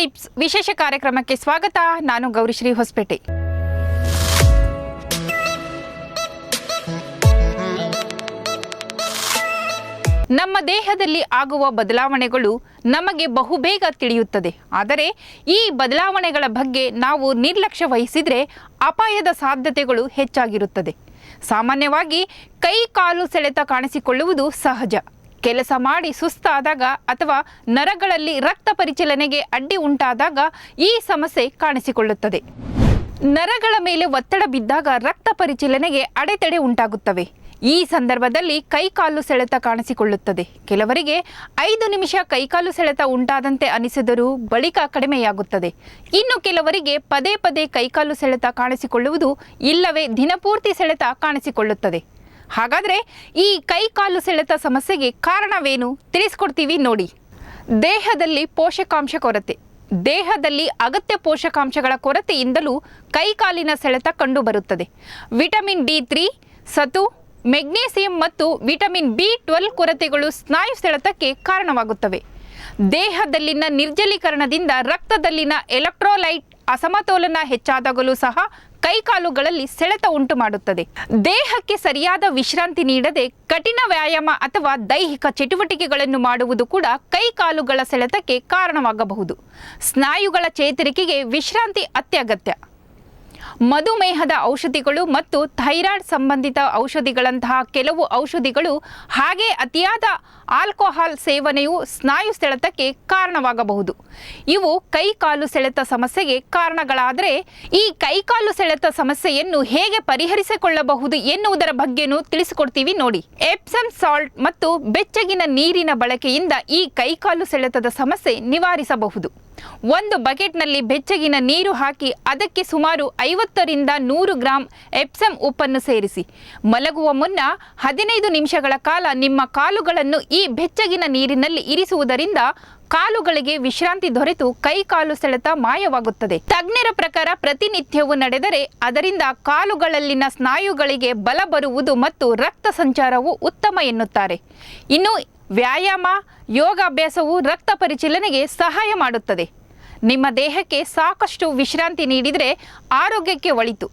Tips ವಿಶೇಷ ಕಾರ್ಯಕ್ರಮಕ್ಕೆ ಸ್ವಾಗತ. ನಾನು ಗೌರಿಶ್ರೀ ಹೊಸಪೇಟೆ. ನಮ್ಮ ದೇಹದಲ್ಲಿ ಆಗುವ ಬದಲಾವಣೆಗಳು ನಮಗೆ ಬಹುಬೇಗ ತಿಳಿಯುತ್ತದೆ. ಆದರೆ ಈ ಬದಲಾವಣೆಗಳ ಬಗ್ಗೆ ನಾವು ನಿರ್ಲಕ್ಷ್ಯ ವಹಿಸಿದರೆ ಅಪಾಯದ ಸಾಧ್ಯತೆಗಳು ಹೆಚ್ಚಾಗಿರುತ್ತದೆ. ಸಾಮಾನ್ಯವಾಗಿ ಕೈ ಕಾಲು ಸೆಳೆತ ಕಾಣಿಸಿಕೊಳ್ಳುವುದು ಸಹಜ. ಕೆಲಸ ಮಾಡಿ ಸುಸ್ತಾದಾಗ ಅಥವಾ ನರಗಳಲ್ಲಿ ರಕ್ತ ಪರಿಚಲನೆಗೆ ಅಡ್ಡಿ ಉಂಟಾದಾಗ ಈ ಸಮಸ್ಯೆ ಕಾಣಿಸಿಕೊಳ್ಳುತ್ತದೆ. ನರಗಳ ಮೇಲೆ ಒತ್ತಡ ಬಿದ್ದಾಗ ರಕ್ತ ಪರಿಚಲನೆಗೆ ಅಡೆತಡೆ ಉಂಟಾಗುತ್ತವೆ. ಈ ಸಂದರ್ಭದಲ್ಲಿ ಕೈಕಾಲು ಸೆಳೆತ ಕಾಣಿಸಿಕೊಳ್ಳುತ್ತದೆ. ಕೆಲವರಿಗೆ ಐದು ನಿಮಿಷ ಕೈಕಾಲು ಸೆಳೆತ ಉಂಟಾದಂತೆ ಅನಿಸಿದರೂ ಬಳಿಕ ಕಡಿಮೆಯಾಗುತ್ತದೆ. ಇನ್ನು ಕೆಲವರಿಗೆ ಪದೇ ಪದೇ ಕೈಕಾಲು ಸೆಳೆತ ಕಾಣಿಸಿಕೊಳ್ಳುವುದು ಇಲ್ಲವೇ ದಿನಪೂರ್ತಿ ಸೆಳೆತ ಕಾಣಿಸಿಕೊಳ್ಳುತ್ತದೆ. ಹಾಗಾದರೆ ಈ ಕೈ ಕಾಲು ಸೆಳೆತ ಸಮಸ್ಯೆಗೆ ಕಾರಣವೇನು? ತಿಳಿಸ್ಕೊಡ್ತೀವಿ ನೋಡಿ. ದೇಹದಲ್ಲಿ ಪೋಷಕಾಂಶ ಕೊರತೆ. ದೇಹದಲ್ಲಿ ಅಗತ್ಯ ಪೋಷಕಾಂಶಗಳ ಕೊರತೆಯಿಂದಲೂ ಕೈಕಾಲಿನ ಸೆಳೆತ ಕಂಡುಬರುತ್ತದೆ. ವಿಟಮಿನ್ ಡಿ ತ್ರೀ, ಸತು, ಮೆಗ್ನೀಸಿಯಂ ಮತ್ತು ವಿಟಮಿನ್ ಬಿ ಟ್ವೆಲ್ ಕೊರತೆಗಳು ಸ್ನಾಯು ಸೆಳೆತಕ್ಕೆ ಕಾರಣವಾಗುತ್ತವೆ. ದೇಹದಲ್ಲಿನ ನಿರ್ಜಲೀಕರಣದಿಂದ ರಕ್ತದಲ್ಲಿನ ಎಲೆಕ್ಟ್ರೋಲೈಟ್ ಅಸಮತೋಲನ ಹೆಚ್ಚಾದಾಗಲೂ ಸಹ ಕೈಕಾಲುಗಳಲ್ಲಿ ಸೆಳೆತ ಉಂಟು ಮಾಡುತ್ತದೆ. ದೇಹಕ್ಕೆ ಸರಿಯಾದ ವಿಶ್ರಾಂತಿ ನೀಡದೆ ಕಠಿಣ ವ್ಯಾಯಾಮ ಅಥವಾ ದೈಹಿಕ ಚಟುವಟಿಕೆಗಳನ್ನು ಮಾಡುವುದು ಕೂಡ ಕೈಕಾಲುಗಳ ಸೆಳೆತಕ್ಕೆ ಕಾರಣವಾಗಬಹುದು. ಸ್ನಾಯುಗಳ ಚೇತರಿಕೆಗೆ ವಿಶ್ರಾಂತಿ ಅತ್ಯಗತ್ಯ. ಮಧುಮೇಹದ ಔಷಧಿಗಳು ಮತ್ತು ಥೈರಾಯ್ಡ್ ಸಂಬಂಧಿತ ಔಷಧಿಗಳಂತಹ ಕೆಲವು ಔಷಧಿಗಳು ಹಾಗೆ ಅತಿಯಾದ ಆಲ್ಕೋಹಾಲ್ ಸೇವನೆಯು ಸ್ನಾಯು ಸೆಳೆತಕ್ಕೆ ಕಾರಣವಾಗಬಹುದು. ಇವು ಕೈಕಾಲು ಸೆಳೆತ ಸಮಸ್ಯೆಗೆ ಕಾರಣಗಳಾದರೆ ಈ ಕೈಕಾಲು ಸೆಳೆತ ಸಮಸ್ಯೆಯನ್ನು ಹೇಗೆ ಪರಿಹರಿಸಿಕೊಳ್ಳಬಹುದು ಎನ್ನುವುದರ ಬಗ್ಗೆನೂ ತಿಳಿಸಿಕೊಡ್ತೀವಿ ನೋಡಿ. ಎಪ್ಸಮ್ ಸಾಲ್ಟ್ ಮತ್ತು ಬೆಚ್ಚಗಿನ ನೀರಿನ ಬಳಕೆಯಿಂದ ಈ ಕೈಕಾಲು ಸೆಳೆತದ ಸಮಸ್ಯೆ ನಿವಾರಿಸಬಹುದು. ಒಂದು ಬಕೆಟ್ನಲ್ಲಿ ಬೆಚ್ಚಗಿನ ನೀರು ಹಾಕಿ ಅದಕ್ಕೆ ಸುಮಾರು ಐವತ್ತರಿಂದ ನೂರು ಗ್ರಾಂ ಎಪ್ಸಮ್ ಉಪ್ಪನ್ನು ಸೇರಿಸಿ. ಮಲಗುವ ಮುನ್ನ ಹದಿನೈದು ನಿಮಿಷಗಳ ಕಾಲ ನಿಮ್ಮ ಕಾಲುಗಳನ್ನು ಈ ಬೆಚ್ಚಗಿನ ನೀರಿನಲ್ಲಿ ಇರಿಸುವುದರಿಂದ ಕಾಲುಗಳಿಗೆ ವಿಶ್ರಾಂತಿ ದೊರೆತು ಕೈ ಕಾಲು ಸೆಳೆತ ಮಾಯವಾಗುತ್ತದೆ. ತಜ್ಞರ ಪ್ರಕಾರ ಪ್ರತಿನಿತ್ಯವೂ ನಡೆದರೆ ಅದರಿಂದ ಕಾಲುಗಳಲ್ಲಿನ ಸ್ನಾಯುಗಳಿಗೆ ಬಲ ಬರುವುದು ಮತ್ತು ರಕ್ತ ಸಂಚಾರವು ಉತ್ತಮ ಎನ್ನುತ್ತಾರೆ. ಇನ್ನು ವ್ಯಾಯಾಮ, ಯೋಗಾಭ್ಯಾಸವು ರಕ್ತ ಪರಿಚಲನೆಗೆ ಸಹಾಯ ಮಾಡುತ್ತದೆ. ನಿಮ್ಮ ದೇಹಕ್ಕೆ ಸಾಕಷ್ಟು ವಿಶ್ರಾಂತಿ ನೀಡಿದರೆ ಆರೋಗ್ಯಕ್ಕೆ ಒಳಿತು.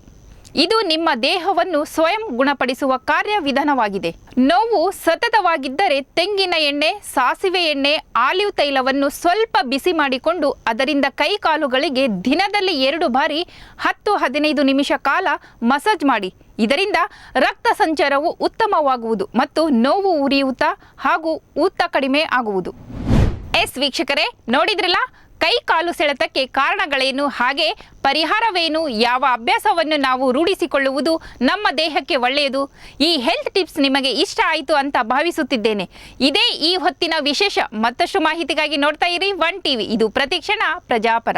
ಇದು ನಿಮ್ಮ ದೇಹವನ್ನು ಸ್ವಯಂ ಗುಣಪಡಿಸುವ ಕಾರ್ಯವಿಧಾನವಾಗಿದೆ. ನೋವು ಸತತವಾಗಿದ್ದರೆ ತೆಂಗಿನ ಎಣ್ಣೆ, ಸಾಸಿವೆ ಎಣ್ಣೆ, ಆಲಿವ್ ತೈಲವನ್ನು ಸ್ವಲ್ಪ ಬಿಸಿ ಮಾಡಿಕೊಂಡು ಅದರಿಂದ ಕೈ ಕಾಲುಗಳಿಗೆ ದಿನದಲ್ಲಿ ಎರಡು ಬಾರಿ ಹತ್ತು ಹದಿನೈದು ನಿಮಿಷ ಕಾಲ ಮಸಾಜ್ ಮಾಡಿ. ಇದರಿಂದ ರಕ್ತ ಸಂಚಾರವು ಉತ್ತಮವಾಗುವುದು ಮತ್ತು ನೋವು ಉರಿಯೂತ ಹಾಗೂ ಊತ ಕಡಿಮೆ ಆಗುವುದು. ಎಸ್ ವೀಕ್ಷಕರೇ, ನೋಡಿದ್ರಲ್ಲ? ಕೈ ಕಾಲು ಸೆಳೆತಕ್ಕೆ ಕಾರಣಗಳೇನು? ಹಾಗೆ ಪರಿಹಾರವೇನು? ಯಾವ ಅಭ್ಯಾಸವನ್ನು ನಾವು ರೂಢಿಸಿಕೊಳ್ಳುವುದು ನಮ್ಮ ದೇಹಕ್ಕೆ ಒಳ್ಳೆಯದು? ಈ ಹೆಲ್ತ್ ಟಿಪ್ಸ್ ನಿಮಗೆ ಇಷ್ಟ ಆಯಿತು ಅಂತ ಭಾವಿಸುತ್ತಿದ್ದೇನೆ. ಇದೇ ಈ ಹೊತ್ತಿನ ವಿಶೇಷ ಮತ್ತಷ್ಟು ಮಾಹಿತಿಗಾಗಿ ನೋಡ್ತಾ ಇರಿ ಒನ್ ಟಿವಿ ಇದು ಪ್ರತಿಕ್ಷಣ ಪ್ರಜಾಪರ.